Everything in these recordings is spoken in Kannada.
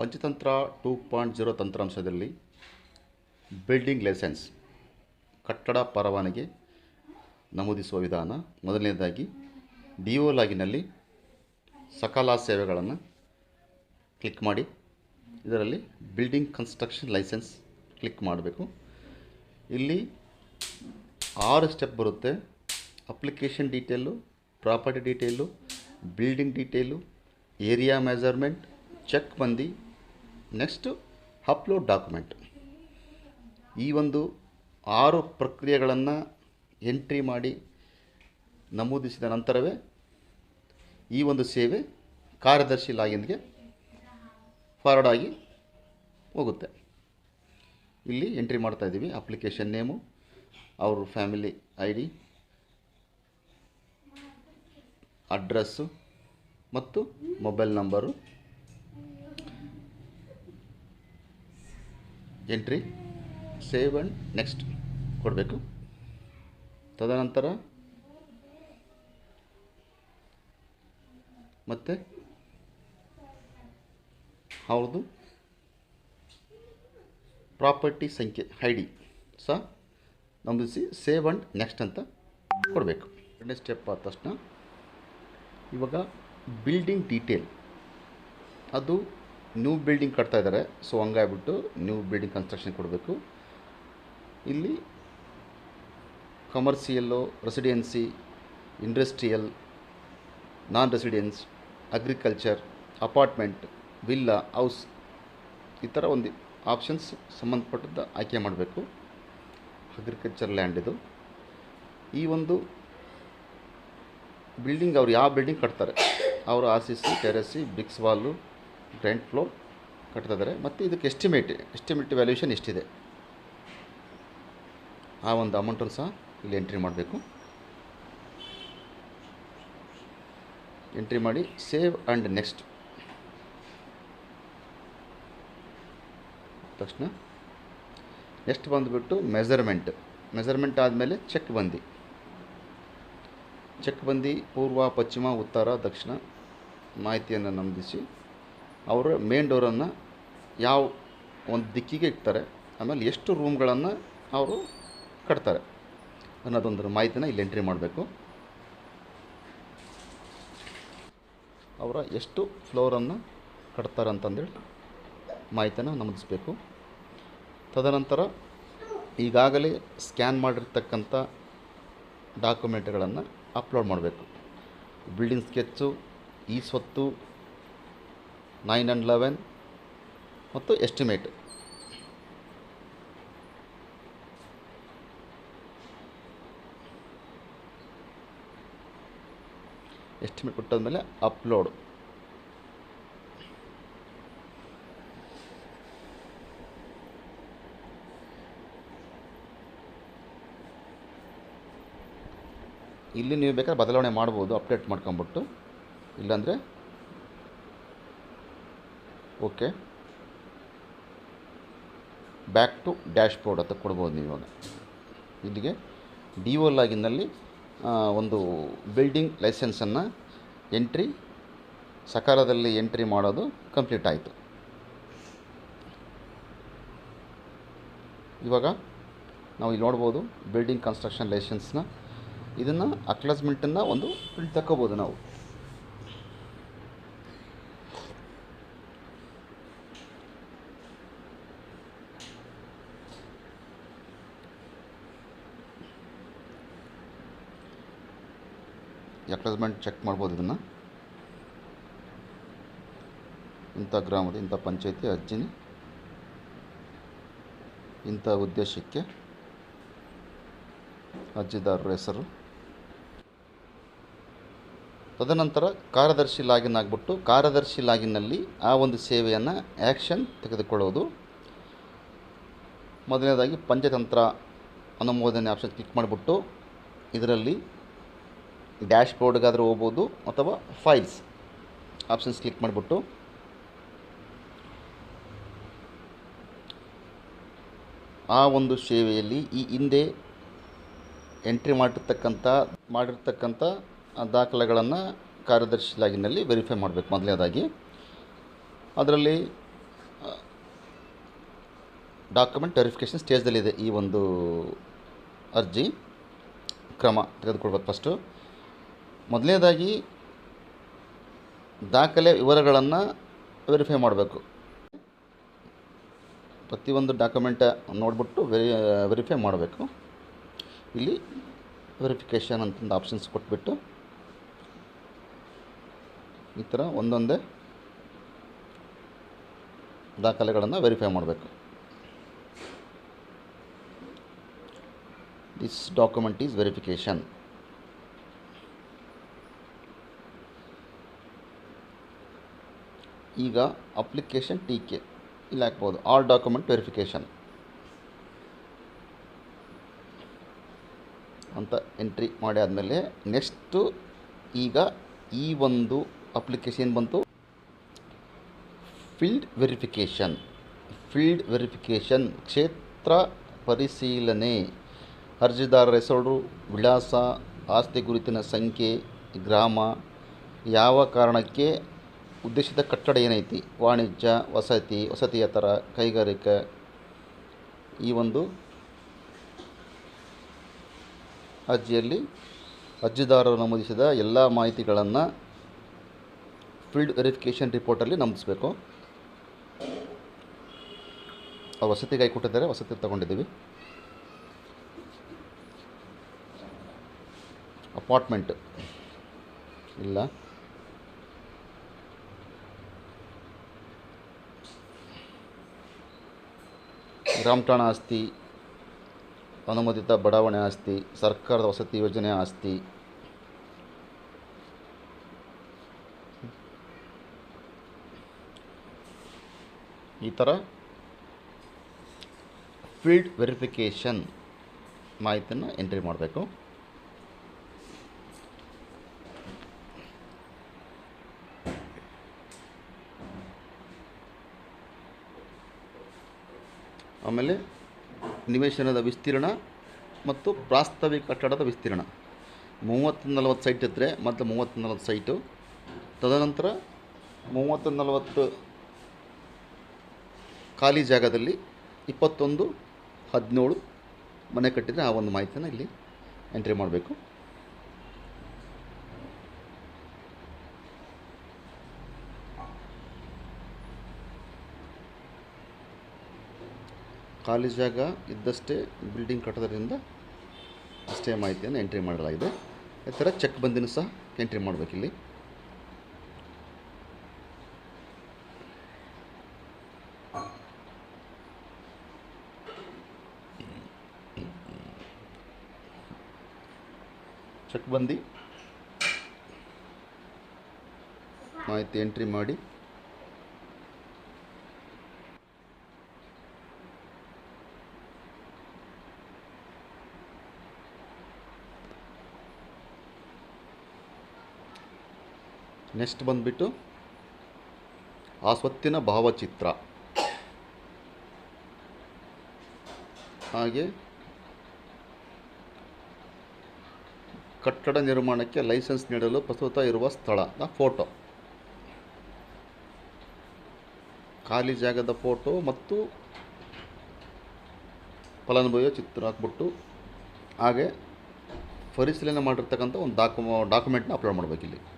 ಪಂಚತಂತ್ರ ಟೂ ಪಾಯಿಂಟ್ ಜೀರೋ ತಂತ್ರಾಂಶದಲ್ಲಿ ಬಿಲ್ಡಿಂಗ್ ಲೈಸೆನ್ಸ್, ಕಟ್ಟಡ ಪರವಾನಗಿ ನಮೂದಿಸುವ ವಿಧಾನ. ಮೊದಲನೇದಾಗಿ, ಡಿ ಒ ಲಾಗಿನಲ್ಲಿ ಸಕಾಲ ಸೇವೆಗಳನ್ನು ಕ್ಲಿಕ್ ಮಾಡಿ, ಇದರಲ್ಲಿ ಬಿಲ್ಡಿಂಗ್ ಕನ್ಸ್ಟ್ರಕ್ಷನ್ ಲೈಸೆನ್ಸ್ ಕ್ಲಿಕ್ ಮಾಡಬೇಕು. ಇಲ್ಲಿ ಆರು ಸ್ಟೆಪ್ ಬರುತ್ತೆ. Application detail, property detail, building detail, area measurement, check ಬಂದು ನೆಕ್ಸ್ಟು ಅಪ್ಲೋಡ್ ಡಾಕ್ಯುಮೆಂಟ್ ಈ ಒಂದು ಆರು ಪ್ರಕ್ರಿಯೆಗಳನ್ನು ಎಂಟ್ರಿ ಮಾಡಿ ನಮೂದಿಸಿದ ನಂತರವೇ ಈ ಒಂದು ಸೇವೆ ಕಾರ್ಯದರ್ಶಿ ಲಾಗಿನ್ಗೆ ಫಾರ್ವರ್ಡ್ ಆಗಿ ಹೋಗುತ್ತೆ. ಇಲ್ಲಿ ಎಂಟ್ರಿ ಮಾಡ್ತಾಯಿದ್ದೀವಿ ಅಪ್ಲಿಕೇಶನ್ ನೇಮು ಅವ್ರ ಫ್ಯಾಮಿಲಿ ಐ ಡಿ ಅಡ್ರೆಸ್ಸು ಮತ್ತು mobile number entry, save and next ಕೊಡಬೇಕು. ತದನಂತರ ಮತ್ತು ಅವ್ರದ್ದು ಪ್ರಾಪರ್ಟಿ ಸಂಖ್ಯೆ ಐ ಡಿ ಸಹ ನಮೂದಿಸಿ ಸೇವ್ ಆ್ಯಂಡ್ ನೆಕ್ಸ್ಟ್ ಅಂತ ಕೊಡಬೇಕು. ಎರಡನೇ ಸ್ಟೆಪ್ ಆದ ತಕ್ಷಣ ಇವಾಗ ಬಿಲ್ಡಿಂಗ್ ಡೀಟೇಲ್ ಅದು ನ್ಯೂ ಬಿಲ್ಡಿಂಗ್ ಕಟ್ತಾ ಇದ್ದಾರೆ. ಸೊ ಹಂಗಾಗ್ಬಿಟ್ಟು ನ್ಯೂ ಬಿಲ್ಡಿಂಗ್ ಕನ್ಸ್ಟ್ರಕ್ಷನ್ ಕೊಡಬೇಕು. ಇಲ್ಲಿ commercial residency industrial non residence agriculture apartment villa house ಈ ಥರ ಒಂದು ಆಪ್ಷನ್ಸ್ ಸಂಬಂಧಪಟ್ಟದ್ದು ಆಯ್ಕೆ ಮಾಡಬೇಕು. ಅಗ್ರಿಕಲ್ಚರ್ ಲ್ಯಾಂಡ್ ಇದು. ಈ ಒಂದು ಬಿಲ್ಡಿಂಗ್ ಅವ್ರು ಯಾವ ಬಿಲ್ಡಿಂಗ್ ಕಟ್ತಾರೆ? ಅವರು R C C ಟೆರೆಸಿ ಬಿಕ್ಸ್ wall ground floor ಕಟ್ತಾ ಇದ್ದಾರೆ ಮತ್ತು ಇದಕ್ಕೆ ಎಸ್ಟಿಮೇಟ್ ಎಸ್ಟಿಮೇಟ್ ವ್ಯಾಲ್ಯೂಷನ್ ಎಷ್ಟಿದೆ? ಆ ಒಂದು ಅಮೌಂಟನ್ನು ಸಹ ಇಲ್ಲಿ ಎಂಟ್ರಿ ಮಾಡಬೇಕು. ಎಂಟ್ರಿ ಮಾಡಿ ಸೇವ್ ಆ್ಯಂಡ್ ನೆಕ್ಸ್ಟ್ ತಕ್ಷಣ ನೆಕ್ಸ್ಟ್ ಬಂದುಬಿಟ್ಟು ಮೆಸರ್ಮೆಂಟ್ ಮೆಸರ್ಮೆಂಟ್ ಆದಮೇಲೆ ಚೆಕ್ ಬಂದಿ. ಚೆಕ್ ಬಂದಿ, ಪೂರ್ವ, ಪಶ್ಚಿಮ, ಉತ್ತರ, ದಕ್ಷಿಣ ಮಾಹಿತಿಯನ್ನು ನಮೂದಿಸಿ. ಅವರ ಮೇನ್ ಡೋರನ್ನು ಯಾವ ಒಂದು ದಿಕ್ಕಿಗೆ ಇಡ್ತಾರೆ ಆಮೇಲೆ ಎಷ್ಟು ರೂಮ್ಗಳನ್ನು ಅವರು ಕಟ್ತಾರೆ ಅನ್ನೋದೊಂದು ಮಾಹಿತಿನ ಇಲ್ಲಿ ಎಂಟ್ರಿ ಮಾಡಬೇಕು. ಅವರ ಎಷ್ಟು ಫ್ಲೋರನ್ನು ಕಟ್ತಾರೆ ಅಂತಂದೇಳಿ ಮಾಹಿತಿನ ನಮೂದಿಸಬೇಕು. ತದನಂತರ ಈಗಾಗಲೇ ಸ್ಕ್ಯಾನ್ ಮಾಡಿರ್ತಕ್ಕಂಥ ಡಾಕ್ಯುಮೆಂಟ್ಗಳನ್ನು ಅಪ್ಲೋಡ್ ಮಾಡಬೇಕು. ಬಿಲ್ಡಿಂಗ್ ಸ್ಕೆಚ್ಚು ಈ ಸ್ವತ್ತು ನೈನ್ ಆ್ಯಂಡ್ ಲೆವೆನ್ ಮತ್ತು ಎಸ್ಟಿಮೇಟ್ ಎಸ್ಟಿಮೇಟ್ ಕೊಟ್ಟಾದ್ಮೇಲೆ ಅಪ್ಲೋಡ್ ಇಲ್ಲಿ ನೀವು ಬೇಕಾದ್ರೆ ಬದಲಾವಣೆ ಮಾಡ್ಬೋದು ಅಪ್ಡೇಟ್ ಮಾಡ್ಕೊಂಬಿಟ್ಟು ಇಲ್ಲಾಂದರೆ ಓಕೆ. ಬ್ಯಾಕ್ ಟು ಡ್ಯಾಶ್ಬೋರ್ಡ್ ಅಂತ ಕೊಡ್ಬೋದು ನೀವು ಇವಾಗ. ಇಲ್ಲಿಗೆ ಡಿ ಒ ಲಾಗಿನಲ್ಲಿ ಒಂದು ಬಿಲ್ಡಿಂಗ್ ಲೈಸೆನ್ಸನ್ನು ಎಂಟ್ರಿ ಸಕಾಲದಲ್ಲಿ ಎಂಟ್ರಿ ಮಾಡೋದು ಕಂಪ್ಲೀಟ್ ಆಯಿತು. ಇವಾಗ ನಾವು ಇಲ್ಲಿ ನೋಡ್ಬೋದು ಬಿಲ್ಡಿಂಗ್ ಕನ್ಸ್ಟ್ರಕ್ಷನ್ ಲೈಸೆನ್ಸ್ನ ಇದನ್ನು ಅಕ್ಲಾಸ್ಮೆಂಟನ್ನು ಒಂದು ಫಿಲ್ ತಗೋಬೋದು ನಾವು. ಅಕ್ಲಾಸ್ಮೆಂಟ್ ಚೆಕ್ ಮಾಡ್ಬೋದು ಇದನ್ನು? ಇಂಥ ಗ್ರಾಮದ, ಇಂಥ ಪಂಚಾಯತಿ ಅರ್ಜಿನಿ, ಇಂಥ ಉದ್ದೇಶಕ್ಕೆ ಅರ್ಜಿದಾರರ ಹೆಸರು. ತದನಂತರ ಕಾರ್ಯದರ್ಶಿ ಲಾಗಿನ್ ಆಗಿಬಿಟ್ಟು ಕಾರ್ಯದರ್ಶಿ ಲಾಗಿನ್ನಲ್ಲಿ ಆ ಒಂದು ಸೇವೆಯನ್ನು ಆ್ಯಕ್ಷನ್ ತೆಗೆದುಕೊಳ್ಳೋದು. ಮೊದಲನೇದಾಗಿ ಪಂಚತಂತ್ರ ಅನುಮೋದನೆ ಆಪ್ಷನ್ ಕ್ಲಿಕ್ ಮಾಡಿಬಿಟ್ಟು ಇದರಲ್ಲಿ ಡ್ಯಾಶ್ ಬೋರ್ಡ್ಗಾದರೂ ಹೋಗ್ಬೋದು ಅಥವಾ ಫೈಲ್ಸ್. ಆಪ್ಷನ್ಸ್ ಕ್ಲಿಕ್ ಮಾಡಿಬಿಟ್ಟು. ಆ ಒಂದು ಸೇವೆಯಲ್ಲಿ ಈ ಹಿಂದೆ ಎಂಟ್ರಿ ಮಾಡಿರ್ತಕ್ಕಂಥ ಮಾಡಿರ್ತಕ್ಕಂಥ ದಾಖಲೆಗಳನ್ನು ಕಾರ್ಯದರ್ಶಿ ಲಾಗಿನಲ್ಲಿ ವೆರಿಫೈ ಮಾಡಬೇಕು ಮೊದಲನೇದಾಗಿ. ಅದರಲ್ಲಿ ಡಾಕ್ಯುಮೆಂಟ್ ವೆರಿಫಿಕೇಷನ್ ಸ್ಟೇಜ್ದಲ್ಲಿದೆ ಈ ಒಂದು ಅರ್ಜಿ. ಕ್ರಮ ತೆಗೆದುಕೊಳ್ಬೇಕು ಫಸ್ಟು. ಮೊದಲನೇದಾಗಿ ದಾಖಲೆ ವಿವರಗಳನ್ನು ವೆರಿಫೈ ಮಾಡಬೇಕು. ಪ್ರತಿಯೊಂದು ಡಾಕ್ಯುಮೆಂಟ ನೋಡಿಬಿಟ್ಟು ವೆರಿ ವೆರಿಫೈ ಮಾಡಬೇಕು. ಇಲ್ಲಿ ವೆರಿಫಿಕೇಷನ್ ಅಂತಂದು ಆಪ್ಷನ್ಸ್ ಕೊಟ್ಬಿಟ್ಟು ಈ ಥರ ಒಂದೊಂದೇ ದಾಖಲೆಗಳನ್ನು ವೆರಿಫೈ ಮಾಡಬೇಕು. ದಿಸ್ ಡಾಕ್ಯುಮೆಂಟ್ ಈಸ್ ವೆರಿಫಿಕೇಷನ್ ಈಗ ಅಪ್ಲಿಕೇಶನ್ ಟೀಕೆ ಇಲ್ಲಿ ಹಾಕ್ಬೋದು. All document verification. ಅಂತ ಎಂಟ್ರಿ ಮಾಡಿ ಆದಮೇಲೆ ನೆಕ್ಸ್ಟು ಈಗ ಈ ಒಂದು ಅಪ್ಲಿಕೇಶನ್ ಬಂತು? Field verification. ಫೀಲ್ಡ್ ವೆರಿಫಿಕೇಷನ್ ಕ್ಷೇತ್ರ ಪರಿಶೀಲನೆ. ಅರ್ಜಿದಾರರ ಹೆಸರು, ವಿಳಾಸ, ಆಸ್ತಿ ಗುರುತಿನ ಸಂಖ್ಯೆ, ಗ್ರಾಮ, ಯಾವ ಕಾರಣಕ್ಕೆ ಉದ್ದೇಶಿತ ಕಟ್ಟಡ ಏನೈತಿ? ವಾಣಿಜ್ಯ, ವಸತಿ, ವಸತಿಯೇತರ ಕೈಗಾರಿಕೆ ಈ ಒಂದು ಅರ್ಜಿಯಲ್ಲಿ ಅರ್ಜಿದಾರರು ನಮೂದಿಸಿದ ಎಲ್ಲ ಮಾಹಿತಿಗಳನ್ನು ಫೀಲ್ಡ್ ವೆರಿಫಿಕೇಷನ್ ರಿಪೋರ್ಟಲ್ಲಿ ನಮೂದಿಸಬೇಕು. ಅವ್ರು ವಸತಿಗಾಗಿ ಕೊಟ್ಟಿದ್ದಾರೆ, ವಸತಿ ತಗೊಂಡಿದ್ದೀವಿ. ಅಪಾರ್ಟ್ಮೆಂಟ್ ಇಲ್ಲ. ಗ್ರಾಮ ಠಾಣ ಆಸ್ತಿ, ಅನುಮೋದಿತ ಬಡಾವಣೆ ಆಸ್ತಿ, ಸರ್ಕಾರದ ವಸತಿ ಯೋಜನೆ ಆಸ್ತಿ. ಈ ಥರ ಫೀಲ್ಡ್ ವೆರಿಫಿಕೇಷನ್ ಮಾಹಿತಿಯನ್ನು ಎಂಟ್ರಿ ಮಾಡಬೇಕು. ಆಮೇಲೆ ನಿವೇಶನದ ವಿಸ್ತೀರ್ಣ ಮತ್ತು ಪ್ರಾಸ್ತಾವಿಕ ಕಟ್ಟಡದ ವಿಸ್ತೀರ್ಣ. ಮೂವತ್ತು ನಲವತ್ತು ಸೈಟ್ ಇದ್ದರೆ ಮತ್ತು ಮೂವತ್ತು ನಲವತ್ತು ಸೈಟು ತದನಂತರ ಮೂವತ್ತು ನಲವತ್ತು ಖಾಲಿ ಜಾಗದಲ್ಲಿ ಇಪ್ಪತ್ತೊಂದು, ಹದಿನೇಳು ಮನೆ ಕಟ್ಟಿದರೆ ಆ ಒಂದು ಮಾಹಿತಿಯನ್ನು ಇಲ್ಲಿ ಎಂಟ್ರಿ ಮಾಡಬೇಕು. ಖಾಲಿ ಜಾಗ ಇದ್ದಷ್ಟೇ ಬಿಲ್ಡಿಂಗ್ ಕಟ್ಟೋದರಿಂದ ಅಷ್ಟೇ ಮಾಹಿತಿಯನ್ನು ಎಂಟ್ರಿ ಮಾಡಲಾಗಿದೆ. ಈ ಥರ ಚೆಕ್ ಬಂದಿನೂ ಸಹ ಎಂಟ್ರಿ ಮಾಡಬೇಕಿಲ್ಲಿ ಚೆಕ್ ಬಂದು. ಮಾಹಿತಿ ಎಂಟ್ರಿ ಮಾಡಿ. ನೆಕ್ಸ್ಟ್ ಬಂದುಬಿಟ್ಟು ಆ ಸ್ವತ್ತಿನ ಭಾವಚಿತ್ರ. ಹಾಗೆ ಕಟ್ಟಡ ನಿರ್ಮಾಣಕ್ಕೆ ಲೈಸೆನ್ಸ್ ನೀಡಲು ಪ್ರಸ್ತುತ ಇರುವ ಸ್ಥಳದ ಫೋಟೋ. ಖಾಲಿ ಜಾಗದ ಫೋಟೋ ಮತ್ತು ಫಲಾನುಭವಿಯ ಚಿತ್ರ ಹಾಕ್ಬಿಟ್ಟು ಹಾಗೆ ಪರಿಶೀಲನೆ ಮಾಡಿರ್ತಕ್ಕಂಥ ಒಂದು ಡಾಕ್ಯು ಡಾಕ್ಯುಮೆಂಟ್ನ ಅಪ್ಲೋಡ್ ಮಾಡಬೇಕಿಲ್ಲಿ.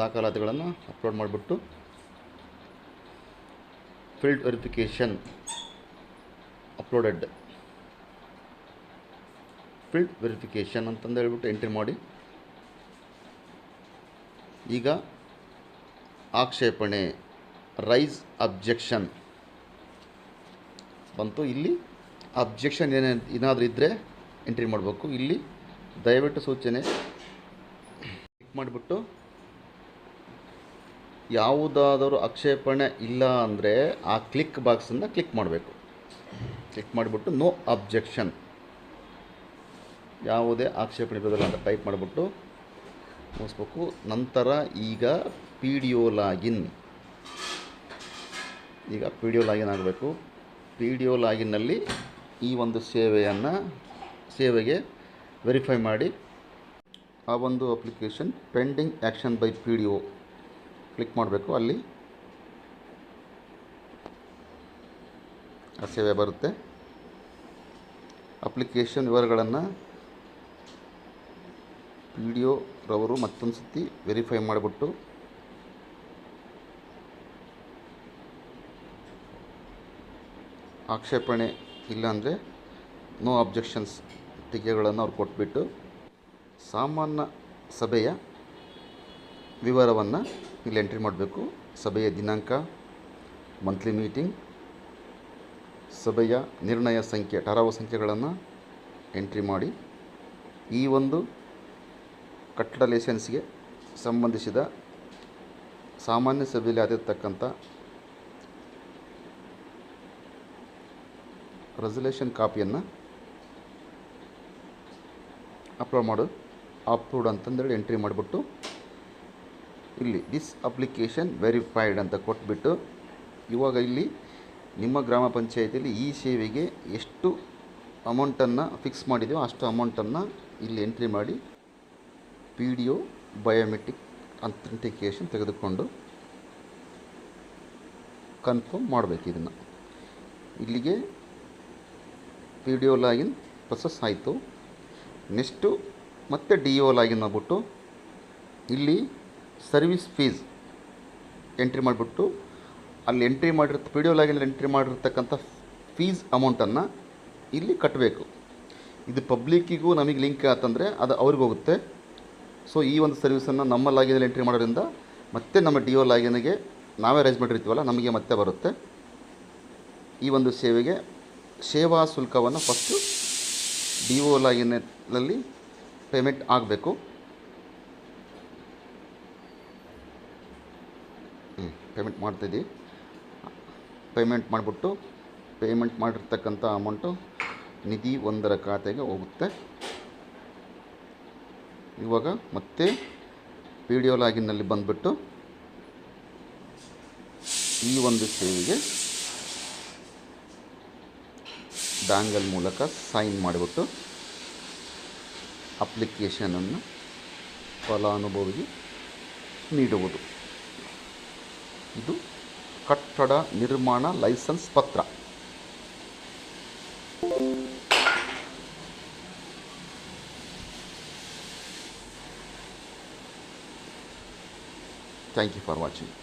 ದಾಖಲಾತಿಗಳನ್ನು ಅಪ್ಲೋಡ್ ಮಾಡಿಬಿಟ್ಟು field verification uploaded field verification ಅಂತಂದು ಹೇಳ್ಬಿಟ್ಟು ಎಂಟ್ರಿ ಮಾಡಿ. ಈಗ ಆಕ್ಷೇಪಣೆ ರೈಸ್ ಅಬ್ಜೆಕ್ಷನ್ ಬಂತು. ಇಲ್ಲಿ ಅಬ್ಜೆಕ್ಷನ್ ಏನೇ ಏನಾದರೂ ಇದ್ದರೆ ಎಂಟ್ರಿ ಮಾಡಬೇಕು. ಇಲ್ಲಿ ದಯವಿಟ್ಟು ಸೂಚನೆ ಕ್ಲಿಕ್ ಮಾಡಿಬಿಟ್ಟು ಯಾವುದಾದರೂ ಆಕ್ಷೇಪಣೆ ಇಲ್ಲ ಅಂದರೆ ಆ ಕ್ಲಿಕ್ ಬಾಕ್ಸನ್ನು ಕ್ಲಿಕ್ ಮಾಡಬೇಕು. ಕ್ಲಿಕ್ ಮಾಡಿಬಿಟ್ಟು ನೋ ಅಬ್ಜೆಕ್ಷನ್ ಯಾವುದೇ ಆಕ್ಷೇಪಣೆ ಇರೋದಿಲ್ಲ ಅಂತ ಟೈಪ್ ಮಾಡಿಬಿಟ್ಟು ಮುಗಿಸ್ಬೇಕು. ನಂತರ ಈಗ ಪಿ ಡಿ ಒ ಲಾಗಿನ್ ಈಗ ಪಿ ಡಿ ಒ ಲಾಗಿನ್ ಆಗಬೇಕು. ಪಿ ಡಿ ಒ ಲಾಗಿನ್ನಲ್ಲಿ ಈ ಒಂದು ಸೇವೆಯನ್ನು, ಸೇವೆಗೆ ವೆರಿಫೈ ಮಾಡಿ ಆ ಒಂದು application pending action by P D O click ಮಾಡಬೇಕು. ಅಲ್ಲಿ ಆ ಸೇವೆ ಬರುತ್ತೆ. ಅಪ್ಲಿಕೇಶನ್ ವಿವರಗಳನ್ನು ಪಿ ಡಿ ಒರವರು ಮತ್ತೊಂದು ಸತಿ ವೆರಿಫೈ ಮಾಡಿಬಿಟ್ಟು ಆಕ್ಷೇಪಣೆ ಇಲ್ಲಾಂದರೆ ನೋ ಅಬ್ಜೆಕ್ಷನ್ಸ್ ಟೀಕೆಗಳನ್ನು ಅವ್ರು ಕೊಟ್ಬಿಟ್ಟು ಸಾಮಾನ್ಯ ಸಭೆಯ ವಿವರವನ್ನು ಇಲ್ಲಿ ಎಂಟ್ರಿ ಮಾಡಬೇಕು. ಸಭೆಯ ದಿನಾಂಕ ಮಂತ್ಲಿ ಮೀಟಿಂಗ್ ಸಭೆಯ ನಿರ್ಣಯ ಸಂಖ್ಯೆ, ಠರಾವು ಸಂಖ್ಯೆಗಳನ್ನು ಎಂಟ್ರಿ ಮಾಡಿ. ಈ ಒಂದು ಕಟ್ಟಡ ಲೈಸೆನ್ಸ್ಗೆ ಸಂಬಂಧಿಸಿದ ಸಾಮಾನ್ಯ ಸಭೆಯಲ್ಲಿ ಆಗಿರ್ತಕ್ಕಂಥ ರೆಸಲ್ಯೂಷನ್ ಕಾಪಿಯನ್ನು ಅಪ್ಲೋಡ್ ಮಾಡು ಅಪ್ಲೋಡ್ ಅಂತಂದೇಳಿ ಎಂಟ್ರಿ ಮಾಡಿಬಿಟ್ಟು ಇಲ್ಲಿ ದಿಸ್ ಅಪ್ಲಿಕೇಶನ್ ವೆರಿಫೈಡ್ ಅಂತ ಕೊಟ್ಬಿಟ್ಟು ಇವಾಗ ಇಲ್ಲಿ ನಿಮ್ಮ ಗ್ರಾಮ ಪಂಚಾಯತಿಯಲ್ಲಿ ಈ ಸೇವೆಗೆ ಎಷ್ಟು ಅಮೌಂಟನ್ನು ಫಿಕ್ಸ್ ಮಾಡಿದೆಯೋ ಅಷ್ಟು ಅಮೌಂಟನ್ನು ಇಲ್ಲಿ ಎಂಟ್ರಿ ಮಾಡಿ P D O biometric authentication ತೆಗೆದುಕೊಂಡು ಕನ್ಫರ್ಮ್ ಮಾಡಬೇಕು ಇದನ್ನು. ಇಲ್ಲಿಗೆ P D O login process ಆಯಿತು. ನೆಕ್ಸ್ಟು ಮತ್ತೆ ಡಿ ಒ ಲಾಗಿನ್ ಆಗ್ಬಿಟ್ಟು ಇಲ್ಲಿ ಸರ್ವಿಸ್ ಫೀಸ್ ಎಂಟ್ರಿ ಮಾಡಿಬಿಟ್ಟು ಅಲ್ಲಿ ಎಂಟ್ರಿ ಮಾಡಿರ್ತ, ಪಿ ಡಿ ಒ ಲಾಗಿನಲ್ಲಿ ಎಂಟ್ರಿ ಮಾಡಿರ್ತಕ್ಕಂಥ ಫೀಸ್ ಅಮೌಂಟನ್ನು ಇಲ್ಲಿ ಕಟ್ಟಬೇಕು ಇದು ಪಬ್ಲಿಕ್ಕಿಗೂ ನಮಗೆ ಲಿಂಕ್ ಆತಂದರೆ ಅದು ಅವ್ರಿಗೆ ಹೋಗುತ್ತೆ. ಸೊ, ಈ ಒಂದು ಸರ್ವಿಸನ್ನು ನಮ್ಮ ಲಾಗಿನಲ್ಲಿ ಎಂಟ್ರಿ ಮಾಡೋದ್ರಿಂದ ಮತ್ತೆ ನಮ್ಮ ಡಿ ಒ ಲಾಗಿನಿಗೆ ನಾವೇ ರೈಸ್ ಮಾಡಿರ್ತೀವಲ್ಲ, ನಮಗೆ ಮತ್ತೆ ಬರುತ್ತೆ. ಈ ಒಂದು ಸೇವೆಗೆ ಸೇವಾ ಶುಲ್ಕವನ್ನು ಫಸ್ಟು ಡಿ ಒ ಲಾಗಿನಲ್ಲಿ ಪೇಮೆಂಟ್ ಆಗಬೇಕು. ಪೇಮೆಂಟ್ ಮಾಡ್ತಿದ್ದೀವಿ ಪೇಮೆಂಟ್ ಮಾಡಿಬಿಟ್ಟು ಪೇಮೆಂಟ್ ಮಾಡಿರ್ತಕ್ಕಂಥ ಅಮೌಂಟು ನಿಧಿ ಒಂದರ ಖಾತೆಗೆ ಹೋಗುತ್ತೆ. ಇವಾಗ ಮತ್ತೆ ಪಿ ಡಿ ಒ ಲಾಗಿನ್ನಲ್ಲಿ ಬಂದುಬಿಟ್ಟು ಈ ಒಂದು ಸೇವೆಗೆ ಡ್ಯಾಂಗಲ್ ಮೂಲಕ ಸೈನ್ ಮಾಡಿಬಿಟ್ಟು ಅಪ್ಲಿಕೇಶನನ್ನು ಫಲಾನುಭವಿಗೆ ನೀಡುವುದು. ಇದು ಕಟ್ಟಡ ನಿರ್ಮಾಣ ಲೈಸೆನ್ಸ್ ಪತ್ರ ಥ್ಯಾಂಕ್ ಯು ಫಾರ್ ವಾಚಿಂಗ್